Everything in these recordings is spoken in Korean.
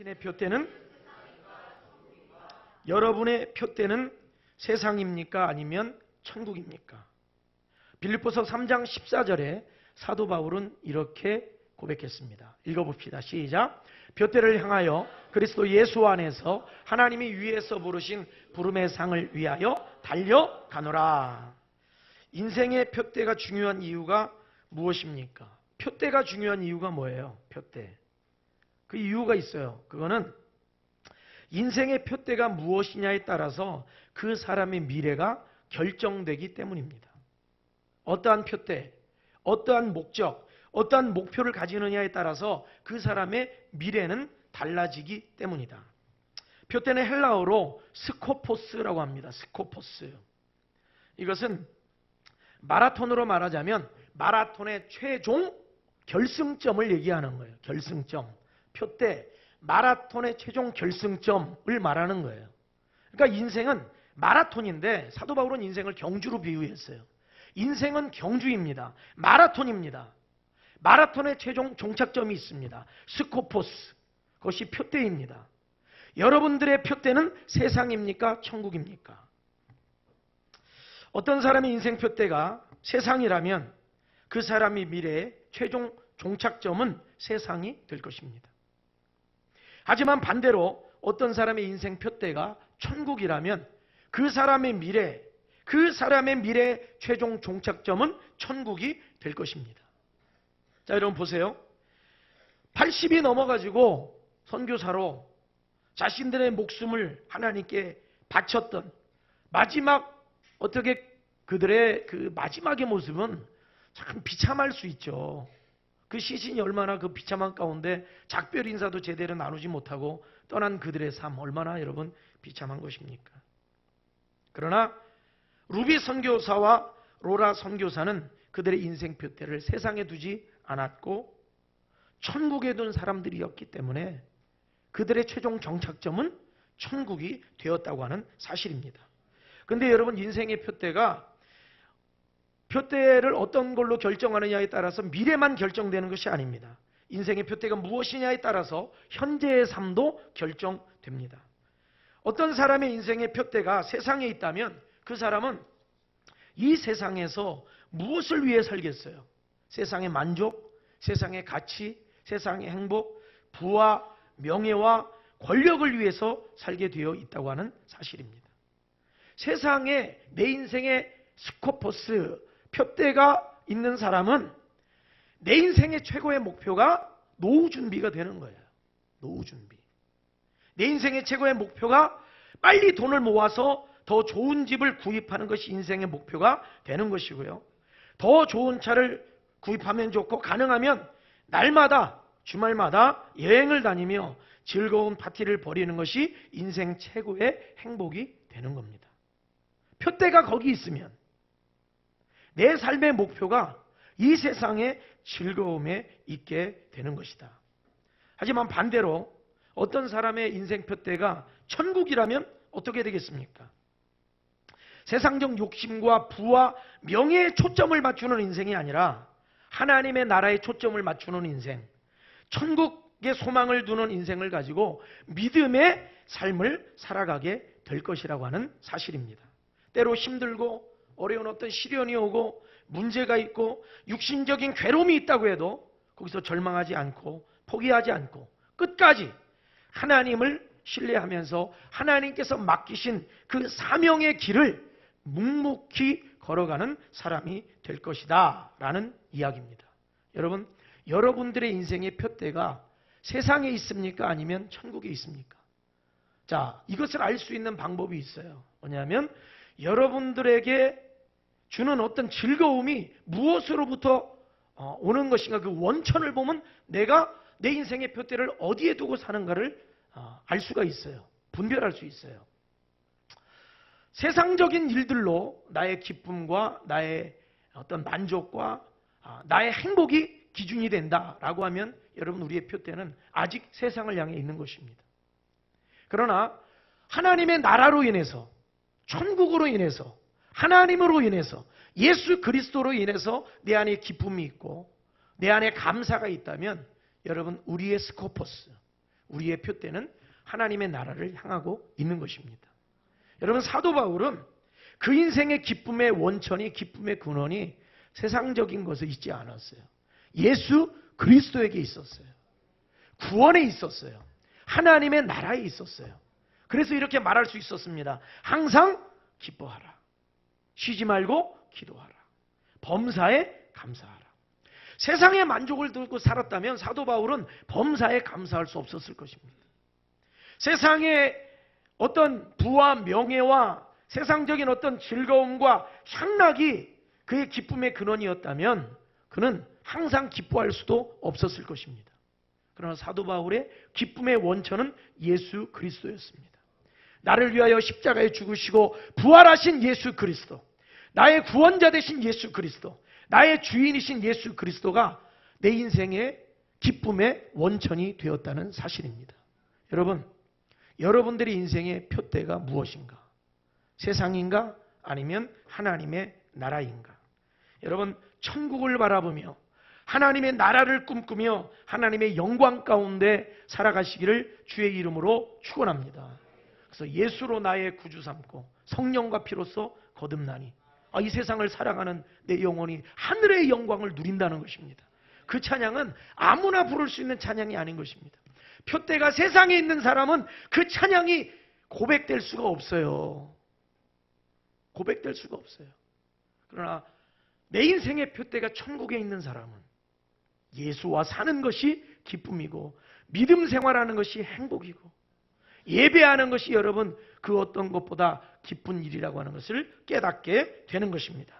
당신의 표대는 여러분의 표대는 세상입니까? 아니면 천국입니까? 빌립보서 3장 14절에 사도 바울은 이렇게 고백했습니다. 읽어봅시다. 시작. 볕대를 향하여 그리스도 예수 안에서 하나님이 위에서 부르신 부름의 상을 위하여 달려가노라. 인생의 표대가 중요한 이유가 무엇입니까? 표대가 중요한 이유가 뭐예요? 표대. 그 이유가 있어요. 그거는 인생의 표대가 무엇이냐에 따라서 그 사람의 미래가 결정되기 때문입니다. 어떠한 표대, 어떠한 목적, 어떠한 목표를 가지느냐에 따라서 그 사람의 미래는 달라지기 때문이다. 표대는 헬라어로 스코포스라고 합니다. 스코포스. 이것은 마라톤으로 말하자면 마라톤의 최종 결승점을 얘기하는 거예요. 결승점. 표대, 마라톤의 최종 결승점을 말하는 거예요. 그러니까 인생은 마라톤인데 사도 바울은 인생을 경주로 비유했어요. 인생은 경주입니다. 마라톤입니다. 마라톤의 최종 종착점이 있습니다. 스코포스. 그것이 표대입니다. 여러분들의 표대는 세상입니까? 천국입니까? 어떤 사람의 인생 표대가 세상이라면 그 사람의 미래의 최종 종착점은 세상이 될 것입니다. 하지만 반대로 어떤 사람의 인생 표대가 천국이라면 그 사람의 미래, 그 사람의 미래 최종 종착점은 천국이 될 것입니다. 자, 여러분 보세요. 80이 넘어가지고 선교사로 자신들의 목숨을 하나님께 바쳤던 마지막 어떻게 그들의 그 마지막의 모습은 참 비참할 수 있죠. 그 시신이 얼마나 그 비참한 가운데 작별 인사도 제대로 나누지 못하고 떠난 그들의 삶 얼마나 여러분 비참한 것입니까? 그러나 루비 선교사와 로라 선교사는 그들의 인생 표대를 세상에 두지 않았고 천국에 둔 사람들이었기 때문에 그들의 최종 정착점은 천국이 되었다고 하는 사실입니다. 근데 여러분 인생의 표대가 표대를 어떤 걸로 결정하느냐에 따라서 미래만 결정되는 것이 아닙니다. 인생의 표대가 무엇이냐에 따라서 현재의 삶도 결정됩니다. 어떤 사람의 인생의 표대가 세상에 있다면 그 사람은 이 세상에서 무엇을 위해 살겠어요? 세상의 만족, 세상의 가치, 세상의 행복, 부와 명예와 권력을 위해서 살게 되어 있다고 하는 사실입니다. 세상에 내 인생의 스코퍼스, 표대가 있는 사람은 내 인생의 최고의 목표가 노후 준비가 되는 거예요. 노후 준비. 내 인생의 최고의 목표가 빨리 돈을 모아서 더 좋은 집을 구입하는 것이 인생의 목표가 되는 것이고요. 더 좋은 차를 구입하면 좋고 가능하면 날마다 주말마다 여행을 다니며 즐거운 파티를 벌이는 것이 인생 최고의 행복이 되는 겁니다. 표대가 거기 있으면 내 삶의 목표가 이 세상의 즐거움에 있게 되는 것이다. 하지만 반대로 어떤 사람의 인생 표대가 천국이라면 어떻게 되겠습니까? 세상적 욕심과 부와 명예에 초점을 맞추는 인생이 아니라 하나님의 나라에 초점을 맞추는 인생, 천국의 소망을 두는 인생을 가지고 믿음의 삶을 살아가게 될 것이라고 하는 사실입니다. 때로 힘들고 어려운 어떤 시련이 오고 문제가 있고 육신적인 괴로움이 있다고 해도 거기서 절망하지 않고 포기하지 않고 끝까지 하나님을 신뢰하면서 하나님께서 맡기신 그 사명의 길을 묵묵히 걸어가는 사람이 될 것이다. 라는 이야기입니다. 여러분, 여러분들의 인생의 표대가 세상에 있습니까? 아니면 천국에 있습니까? 자, 이것을 알 수 있는 방법이 있어요. 뭐냐면, 여러분들에게 주는 어떤 즐거움이 무엇으로부터 어, 오는 것인가 그 원천을 보면 내가 내 인생의 표대를 어디에 두고 사는가를 어, 알 수가 있어요. 분별할 수 있어요. 세상적인 일들로 나의 기쁨과 나의 어떤 만족과 아, 나의 행복이 기준이 된다라고 하면 여러분 우리의 표대는 아직 세상을 향해 있는 것입니다. 그러나 하나님의 나라로 인해서 천국으로 인해서 하나님으로 인해서 예수 그리스도로 인해서 내 안에 기쁨이 있고 내 안에 감사가 있다면 여러분 우리의 스코퍼스 우리의 표대는 하나님의 나라를 향하고 있는 것입니다. 여러분 사도 바울은 그 인생의 기쁨의 원천이 기쁨의 근원이 세상적인 것에 있지 않았어요. 예수 그리스도에게 있었어요. 구원에 있었어요. 하나님의 나라에 있었어요. 그래서 이렇게 말할 수 있었습니다. 항상 기뻐하라. 쉬지 말고 기도하라. 범사에 감사하라. 세상의 만족을 두고 살았다면 사도 바울은 범사에 감사할 수 없었을 것입니다. 세상의 어떤 부와 명예와 세상적인 어떤 즐거움과 향락이 그의 기쁨의 근원이었다면 그는 항상 기뻐할 수도 없었을 것입니다. 그러나 사도 바울의 기쁨의 원천은 예수 그리스도였습니다. 나를 위하여 십자가에 죽으시고 부활하신 예수 그리스도, 나의 구원자 되신 예수 그리스도, 나의 주인이신 예수 그리스도가 내 인생의 기쁨의 원천이 되었다는 사실입니다. 여러분, 여러분들의 인생의 표대가 무엇인가? 세상인가? 아니면 하나님의 나라인가? 여러분, 천국을 바라보며 하나님의 나라를 꿈꾸며 하나님의 영광 가운데 살아가시기를 주의 이름으로 축원합니다. 그래서 예수로 나의 구주 삼고 성령과 피로써 거듭나니 아, 이 세상을 살아가는 내 영혼이 하늘의 영광을 누린다는 것입니다. 그 찬양은 아무나 부를 수 있는 찬양이 아닌 것입니다. 표대가 세상에 있는 사람은 그 찬양이 고백될 수가 없어요. 고백될 수가 없어요. 그러나 내 인생의 표대가 천국에 있는 사람은 예수와 사는 것이 기쁨이고 믿음 생활하는 것이 행복이고 예배하는 것이 여러분 그 어떤 것보다 기쁜 일이라고 하는 것을 깨닫게 되는 것입니다.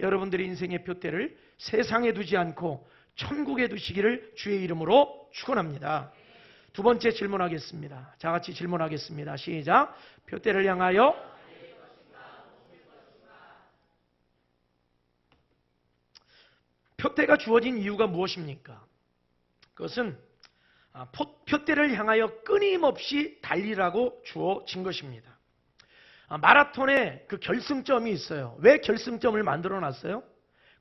여러분들의 인생의 표대를 세상에 두지 않고 천국에 두시기를 주의 이름으로 축원합니다. 두 번째 질문하겠습니다. 자 같이 질문하겠습니다. 시작. 표대를 향하여 표대가 주어진 이유가 무엇입니까? 그것은 아, 표대를 향하여 끊임없이 달리라고 주어진 것입니다. 아, 마라톤에 그 결승점이 있어요. 왜 결승점을 만들어 놨어요?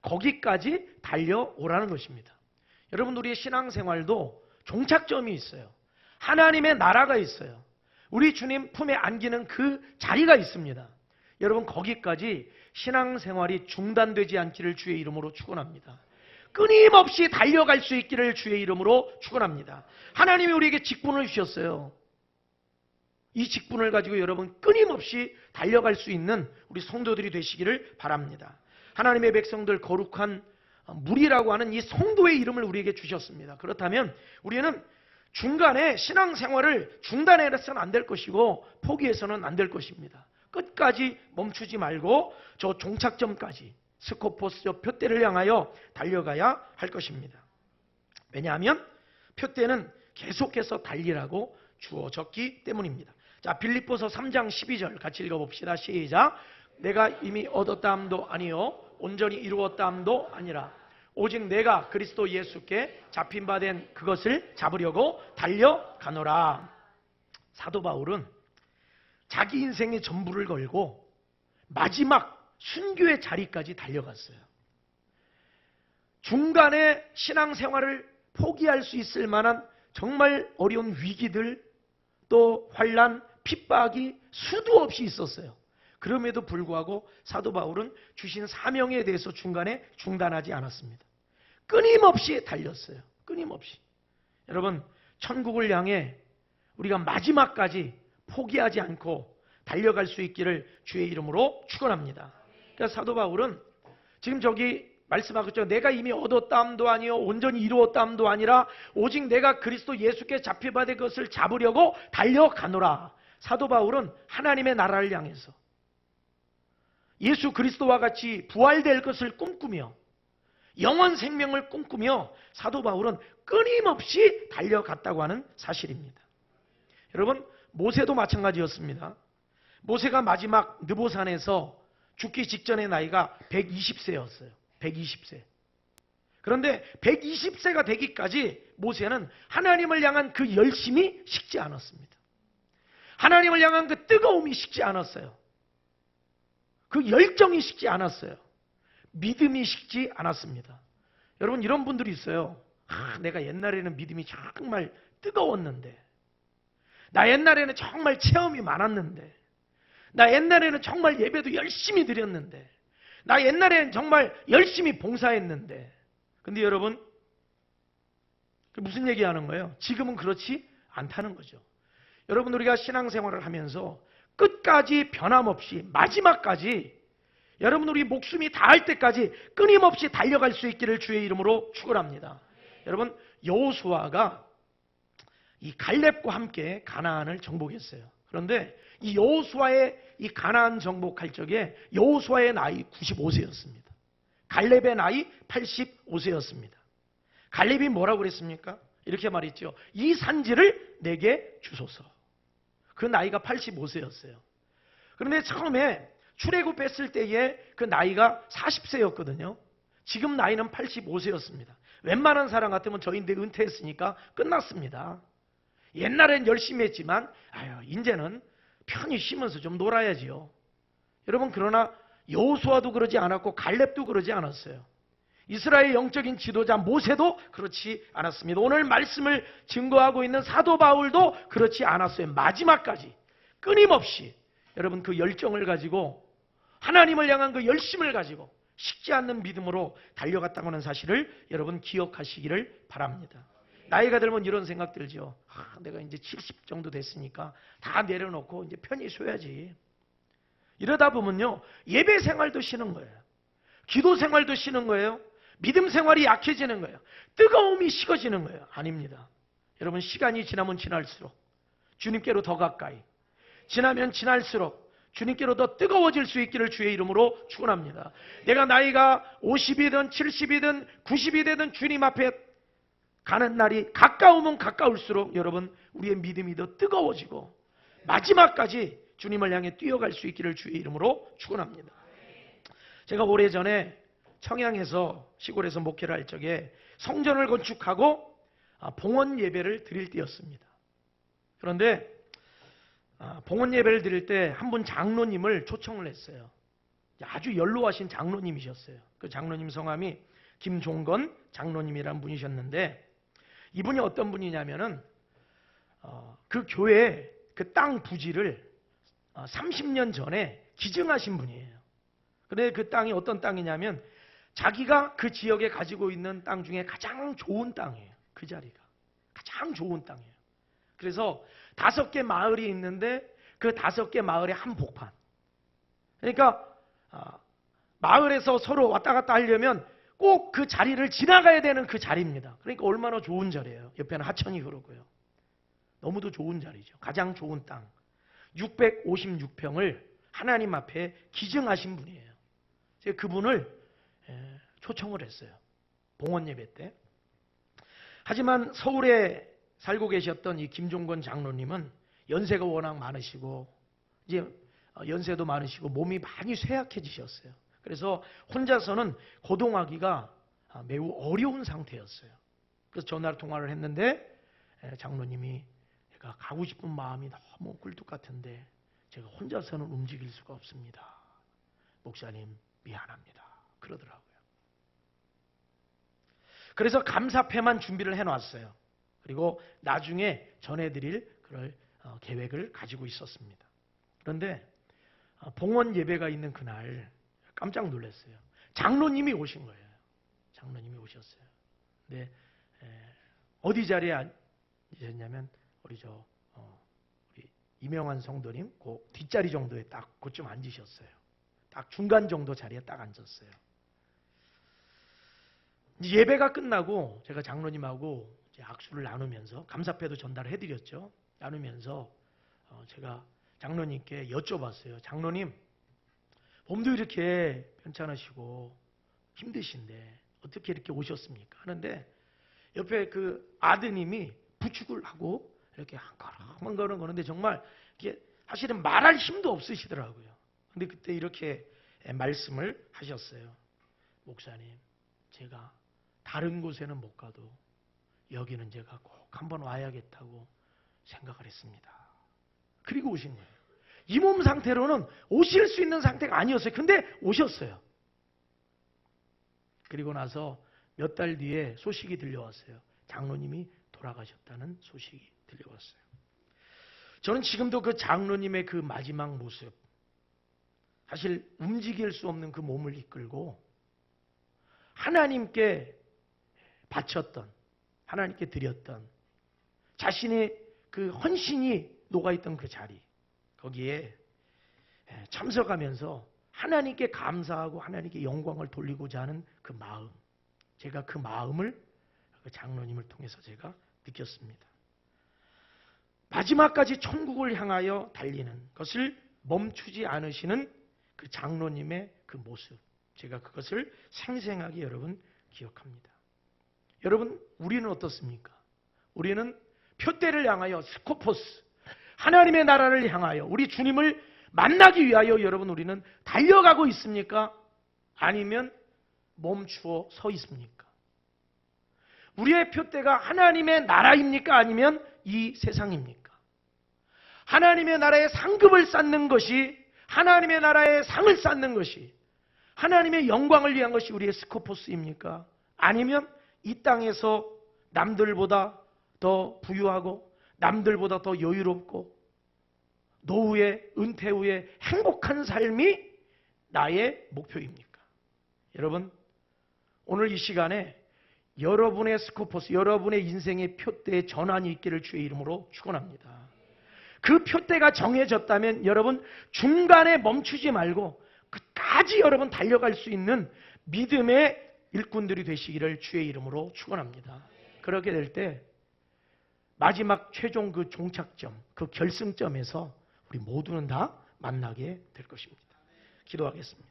거기까지 달려오라는 것입니다. 여러분 우리의 신앙생활도 종착점이 있어요. 하나님의 나라가 있어요. 우리 주님 품에 안기는 그 자리가 있습니다. 여러분 거기까지 신앙생활이 중단되지 않기를 주의 이름으로 축원합니다. 끊임없이 달려갈 수 있기를 주의 이름으로 축원합니다. 하나님이 우리에게 직분을 주셨어요. 이 직분을 가지고 여러분 끊임없이 달려갈 수 있는 우리 성도들이 되시기를 바랍니다. 하나님의 백성들 거룩한 물이라고 하는 이 성도의 이름을 우리에게 주셨습니다. 그렇다면 우리는 중간에 신앙생활을 중단해서는 안 될 것이고 포기해서는 안 될 것입니다. 끝까지 멈추지 말고 저 종착점까지 스코포스 저 표대를 향하여 달려가야 할 것입니다. 왜냐하면 표대는 계속해서 달리라고 주어졌기 때문입니다. 자, 빌립보서 3장 12절 같이 읽어봅시다. 시작. 내가 이미 얻었다함도 아니요 온전히 이루었다함도 아니라 오직 내가 그리스도 예수께 잡힌 바 된 그것을 잡으려고 달려가노라. 사도 바울은 자기 인생의 전부를 걸고 마지막 순교의 자리까지 달려갔어요. 중간에 신앙생활을 포기할 수 있을 만한 정말 어려운 위기들 또 환란, 핍박이 수도 없이 있었어요. 그럼에도 불구하고 사도 바울은 주신 사명에 대해서 중간에 중단하지 않았습니다. 끊임없이 달렸어요. 끊임없이. 여러분, 천국을 향해 우리가 마지막까지 포기하지 않고 달려갈 수 있기를 주의 이름으로 축원합니다. 그러니까 사도 바울은 지금 저기 말씀하고 있죠. 내가 이미 얻었다함도 아니요 온전히 이루었다함도 아니라 오직 내가 그리스도 예수께 잡혀받은 것을 잡으려고 달려가노라. 사도 바울은 하나님의 나라를 향해서 예수 그리스도와 같이 부활될 것을 꿈꾸며 영원 생명을 꿈꾸며 사도 바울은 끊임없이 달려갔다고 하는 사실입니다. 여러분 모세도 마찬가지였습니다. 모세가 마지막 느보산에서 죽기 직전의 나이가 120세였어요. 120세. 그런데 120세가 되기까지 모세는 하나님을 향한 그 열심이 식지 않았습니다. 하나님을 향한 그 뜨거움이 식지 않았어요. 그 열정이 식지 않았어요. 믿음이 식지 않았습니다. 여러분 이런 분들이 있어요. 아, 내가 옛날에는 믿음이 정말 뜨거웠는데 나 옛날에는 정말 체험이 많았는데, 나 옛날에는 정말 예배도 열심히 드렸는데, 나 옛날에는 정말 열심히 봉사했는데, 근데 여러분, 그 무슨 얘기 하는 거예요? 지금은 그렇지 않다는 거죠. 여러분, 우리가 신앙생활을 하면서 끝까지 변함없이, 마지막까지, 여러분, 우리 목숨이 닿을 때까지 끊임없이 달려갈 수 있기를 주의 이름으로 축원합니다. 여러분, 여호수아가 이 갈렙과 함께 가나안을 정복했어요. 그런데 이 여호수아의 이 가나안 정복할 적에 여호수아의 나이 95세였습니다. 갈렙의 나이 85세였습니다. 갈렙이 뭐라고 그랬습니까? 이렇게 말했죠. 이 산지를 내게 주소서. 그 나이가 85세였어요. 그런데 처음에 출애굽했을 때에 그 나이가 40세였거든요. 지금 나이는 85세였습니다. 웬만한 사람 같으면 저인데 은퇴했으니까 끝났습니다. 옛날엔 열심히 했지만 아유 이제는 편히 쉬면서 좀 놀아야지요. 여러분 그러나 여호수아도 그러지 않았고 갈렙도 그러지 않았어요. 이스라엘 영적인 지도자 모세도 그렇지 않았습니다. 오늘 말씀을 증거하고 있는 사도 바울도 그렇지 않았어요. 마지막까지 끊임없이 여러분 그 열정을 가지고 하나님을 향한 그 열심을 가지고 식지 않는 믿음으로 달려갔다고 하는 사실을 여러분 기억하시기를 바랍니다. 나이가 들면 이런 생각 들죠. 아, 내가 이제 70 정도 됐으니까 다 내려놓고 이제 편히 쉬어야지. 이러다 보면요. 예배 생활도 쉬는 거예요. 기도 생활도 쉬는 거예요. 믿음 생활이 약해지는 거예요. 뜨거움이 식어지는 거예요. 아닙니다. 여러분 시간이 지나면 지날수록 주님께로 더 가까이 지나면 지날수록 주님께로 더 뜨거워질 수 있기를 주의 이름으로 축원합니다. 내가 나이가 50이든 70이든 90이 되든 주님 앞에 가는 날이 가까우면 가까울수록 여러분 우리의 믿음이 더 뜨거워지고 마지막까지 주님을 향해 뛰어갈 수 있기를 주의 이름으로 축원합니다. 제가 오래전에 청양에서 시골에서 목회를 할 적에 성전을 건축하고 아, 봉헌 예배를 드릴 때였습니다. 그런데 아, 봉헌 예배를 드릴 때 한 분 장로님을 초청을 했어요. 아주 연로하신 장로님이셨어요. 그 장로님 성함이 김종건 장로님이라는 분이셨는데 이분이 어떤 분이냐면은 어, 그 교회 그 땅 부지를 어, 30년 전에 기증하신 분이에요. 근데 그 땅이 어떤 땅이냐면 자기가 그 지역에 가지고 있는 땅 중에 가장 좋은 땅이에요. 그 자리가 가장 좋은 땅이에요. 그래서 다섯 개 마을이 있는데 그 다섯 개 마을의 한 복판. 그러니까 어, 마을에서 서로 왔다 갔다 하려면 꼭 그 자리를 지나가야 되는 그 자리입니다. 그러니까 얼마나 좋은 자리예요. 옆에는 하천이 흐르고요. 너무도 좋은 자리죠. 가장 좋은 땅. 656평을 하나님 앞에 기증하신 분이에요. 제가 그분을 예, 초청을 했어요. 봉헌 예배 때. 하지만 서울에 살고 계셨던 이 김종건 장로님은 연세가 워낙 많으시고 이제 어, 연세도 많으시고 몸이 많이 쇠약해지셨어요. 그래서 혼자서는 거동하기가 아, 매우 어려운 상태였어요. 그래서 전화를 통화를 했는데 예, 장로님이 제가 가고 싶은 마음이 너무 꿀뚝 같은데 제가 혼자서는 움직일 수가 없습니다. 목사님 미안합니다. 그러더라고요. 그래서 감사패만 준비를 해놨어요. 그리고 나중에 전해드릴 그럴 어, 계획을 가지고 있었습니다. 그런데 어, 봉헌 예배가 있는 그날 깜짝 놀랐어요. 장로님이 오신 거예요. 장로님이 오셨어요. 근데 에, 어디 자리에 앉으셨냐면 우리 저 어, 우리 이명환 성도님 그 뒷자리 정도에 딱 그쯤 앉으셨어요. 딱 중간 정도 자리에 딱 앉았어요. 예배가 끝나고 제가 장로님하고 악수를 나누면서 감사패도 전달해 드렸죠. 나누면서 어, 제가 장로님께 여쭤봤어요. 장로님, 몸도 이렇게 편찮으시고 힘드신데 어떻게 이렇게 오셨습니까? 하는데 옆에 그 아드님이 부축을 하고 이렇게 한 걸음 한 걸음 거는데 정말 이게 사실은 말할 힘도 없으시더라고요. 근데 그때 이렇게 말씀을 하셨어요. 목사님, 제가 다른 곳에는 못 가도 여기는 제가 꼭 한번 와야겠다고 생각을 했습니다. 그리고 오신 거예요. 이 몸 상태로는 오실 수 있는 상태가 아니었어요. 근데 오셨어요. 그리고 나서 몇 달 뒤에 소식이 들려왔어요. 장로님이 돌아가셨다는 소식이 들려왔어요. 저는 지금도 그 장로님의 그 마지막 모습, 사실 움직일 수 없는 그 몸을 이끌고 하나님께 바쳤던, 하나님께 드렸던 자신의 그 헌신이 녹아있던 그 자리, 거기에 참석하면서 하나님께 감사하고 하나님께 영광을 돌리고자 하는 그 마음, 제가 그 마음을 그 장로님을 통해서 제가 느꼈습니다. 마지막까지 천국을 향하여 달리는 것을 멈추지 않으시는 그 장로님의 그 모습. 제가 그것을 생생하게 여러분 기억합니다. 여러분, 우리는 어떻습니까? 우리는 표대를 향하여 스코포스, 하나님의 나라를 향하여 우리 주님을 만나기 위하여 여러분 우리는 달려가고 있습니까? 아니면 멈추어 서 있습니까? 우리의 표대가 하나님의 나라입니까? 아니면 이 세상입니까? 하나님의 나라의 상급을 쌓는 것이 하나님의 나라의 상을 쌓는 것이 하나님의 영광을 위한 것이 우리의 스코포스입니까? 아니면 이 땅에서 남들보다 더 부유하고 남들보다 더 여유롭고 노후에 은퇴 후에 행복한 삶이 나의 목표입니까? 여러분 오늘 이 시간에 여러분의 스코포스, 여러분의 인생의 표대에 전환이 있기를 주의 이름으로 축원합니다. 그 표대가 정해졌다면 여러분 중간에 멈추지 말고 끝까지 여러분 달려갈 수 있는 믿음의 일꾼들이 되시기를 주의 이름으로 축원합니다. 그렇게 될 때 마지막 최종 그 종착점, 그 결승점에서 우리 모두는 다 만나게 될 것입니다. 기도하겠습니다.